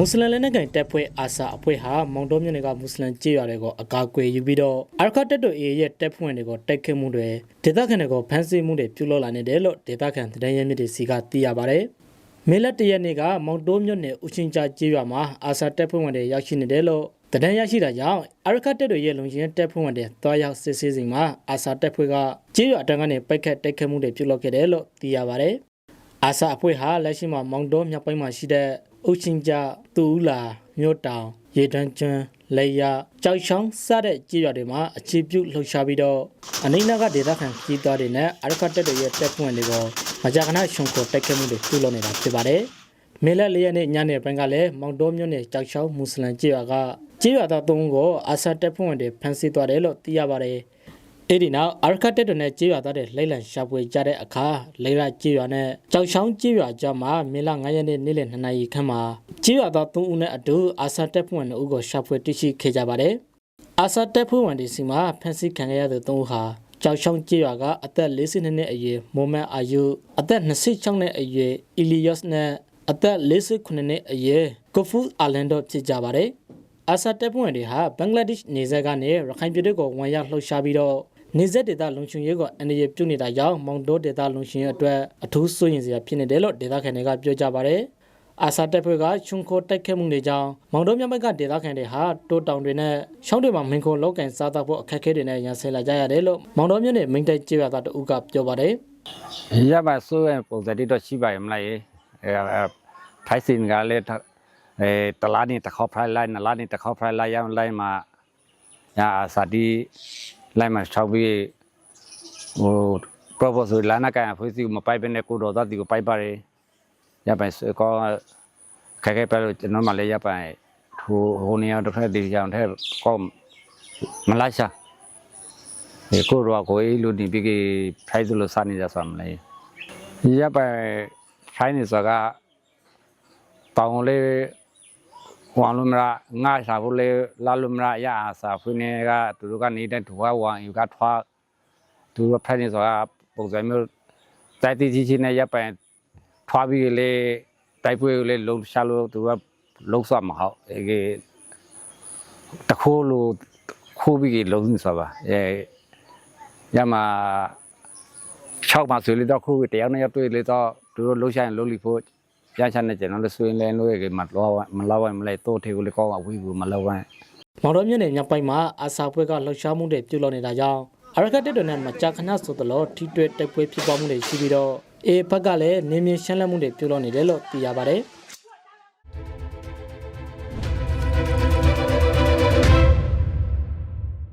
မွတ်စလင်လက်နက်ကိုင်တပ်ဖွဲ့အာဆာအဖွဲ့ဟာမောင်တော်မြို့နယ်ကမွတ်စလင်ကြေးရွာတွေကိုအကာအကွယ်ယူပြီးတော့အာရခတ်တပ်တော် AA ရဲ့တပ်ဖွဲ့ဝင်တွေကိုတိုက်ခိုက်မှုတွေဒေသခံတွေကိုဖမ်းဆီးမှုတွေပြုလုပ်လာနေတယ်လို့ဒေသခံသတင်းရင်းမြစ်တွေစီကသိရပါတယ်။မေလတရက်နေ့ကမောင်တော်မြို့နယ်ဦးချင်းကြားကြေးရွာမှာအာဆာတပ်ဖွဲ့ဝင်တွေရောက်ရှိနေတယ်လို့သတင်းရရှိတာကြောင့်အာရခတ်တပ်တော်ရဲ့လုံခြုံရေးတပ်ဖွဲ့ဝင်တွေတွားရောက်စစ်ဆေးစဉ်မှာအာဆာတပ်ဖွဲ့ကကြေးရွာတန်းကနေပိုက်ခတ်တိုက်ခိုက်မှုတွေပြုလုပ်ခဲ့တယ်လို့သိရပါတယ်။အာဆာအဖွဲ့ဟာလက်ရှိမှာမောင်တော်မြောက်ပိုင်းမှာရှိတဲ့ အုတ်ချင်းကြတူဦးလာမြို့တောင်ရေတန်းကျွန်းလေရကြောက်ချောင်းစတဲ့ကြေးရွာတွေမှာအခြေပြုလှုပ်ရှားပြီးတော့အနိမ့်နာကဒေသခံကြီးသားတွေနဲ့အရခတ်တက်တွေရဲ့တက်ပွင့်တွေကိုမကြာခဏရှုံကိုတက်ခဲ့မှုတွေပြုလုပ်နေတာဖြစ်ပါတယ်။မေလ၄ရက်နေ့ညနေပိုင်းကလည်းမောင်တော်မြို့နယ်ကြောက်ချောင်းမွတ်စလင်ကြေးရွာကကြေးရွာသား၃ဦးကိုအာဆာတက်ပွင့်တွေဖမ်းဆီးသွားတယ်လို့သိရပါတယ်။ အဲ့ဒီနောက်အာရခတ်တက်တွေနဲ့ကြေးရွာသားတွေလိုက်လံရှာဖွေကြတဲ့အခါလေရကြေးရွာနဲ့ကြောက်ချောင်းကြေးရွာကြားမှာမေလ9ရက်နေ့နေ့လယ်2နာရီခန့်မှာကြေးရွာသား3ဦးနဲ့အတူအာဆာတက်ဖွင့်2ဦးကိုရှာဖွေတွေ့ရှိခဲ့ကြပါတယ်။အာဆာတက်ဖွင့်ဝင်ဒီစီမှာဖန်စီခံရတဲ့3ဦးဟာကြောက်ချောင်းကြေးရွာကအသက်42နှစ်အရွယ်မိုမန်အာယုအသက်26နှစ်အရွယ်အီလီယော့စ်နဲ့အသက်48နှစ်အရွယ်ကိုဖူအာလန်တို့ဖြစ်ကြပါတယ်။အာဆာတပ်ဖွဲ့ဝင်တွေဟာဘင်္ဂလားဒေ့ရှ်နေဆက်ကနေရခိုင်ပြည်တွေကိုဝန်ရောက်လှုပ်ရှားပြီးတော့ နေဆက်ဒေသလုံခြုံရေးကိုအနေရပြုနေတာကြောင့်မောင်တိုးဒေသလုံခြုံရေးအတွက်အထူးစိုးရင်စရာဖြစ်နေတယ်လို့ဒေသခံတွေကပြောကြပါတယ်။အာဆာတပ်ဖွဲ့ကချုံခိုတိုက်ခတ်မှုတွေကြောင့်မောင်တိုးမြမိုက်ကဒေသခံတွေဟာတိုးတောင်တွေနဲ့ရှောင်းတွေမှာမင်ခိုလောက်ကန်စားတော့ဖို့အခက်အခဲတွေနဲ့ရန်ဆဲလာကြရတယ်လို့မောင်တိုးမြို့နယ်မိန်တိုက်ကျေးရွာသားတဦးကပြောပါတယ်ရပါဆိုရင်ပုံစံတော့ရှိပါရဲ့မလားအဲဖိုင်စင်ကလည်းအဲတလားနေတစ်ခေါက်ဖရိုက်လိုက်နလားနေတစ်ခေါက်ဖရိုက်လိုက်ရအောင်လိုက်မှာညာစာတီ လိုက်မှာချောက်ပြီးဟို proposal လာနာကန်ဖွေးစီမပိုက်ပဲနဲ့ကိုတော်သားဒီကိုပိုက်ပါရရပါကောခက်ခဲပဲလို့ကျွန်တော်မှလည်းရပါဟိုဟိုနေရာတစ်ဖက်ဒီကြောင်တဲ့ကောမလိုက်ရှာဒီကိုရောကိုအေးလူဒီပြီးကဖိုင်စလို့စနေကြဆမ်းလေရပါဖိုင်နေစကတောင်းလေ ဝါလုံးမရာငါစာဖို့လေလာလုံးမရာရအာစာဖွနေကသူတို့ကနေတဲ့ထွားဝါယူကထွားသူတို့ဖိုင်နေစကပုံစံမျိုးတိုက်တီချင်းချင်းနဲ့ရပါထွားပြီးလေတိုက်ပွဲလေလုံးရှာလို့သူကလုံးစမဟုတ်အဲတခိုးလို့ခိုးပြီးလုံးစပါအဲညမှာ6မှာဆိုလေတော့ခုတရားနဲ့ရတွေ့လေတော့သူတို့လှုပ်ရှားရင်လှုပ်လိဖို့ ရချတဲ့ကျွန်တော်လည်းဆွေးလဲလို့ရကမလောမလောဝိုင်းမလဲတော့ထေကိုလေကောင်းအဝေးဘူးမလောဝိုင်း။မောင်တော်မြို့နယ်မြောက်ပိုင်းမှာအာဆာဖွဲ့ကလှုပ်ရှားမှုတွေပြုလုပ်နေတာကြောင့်အရခတ်တက်တွေနဲ့မကြာခဏဆိုသလိုထိတွေ့တိုက်ပွဲဖြစ်ပွားမှုတွေရှိပြီးတော့အေဘက်ကလည်းနေမြင့်ရှမ်းလက်မှုတွေပြုလုပ်နေတယ်လို့သိရပါတယ်။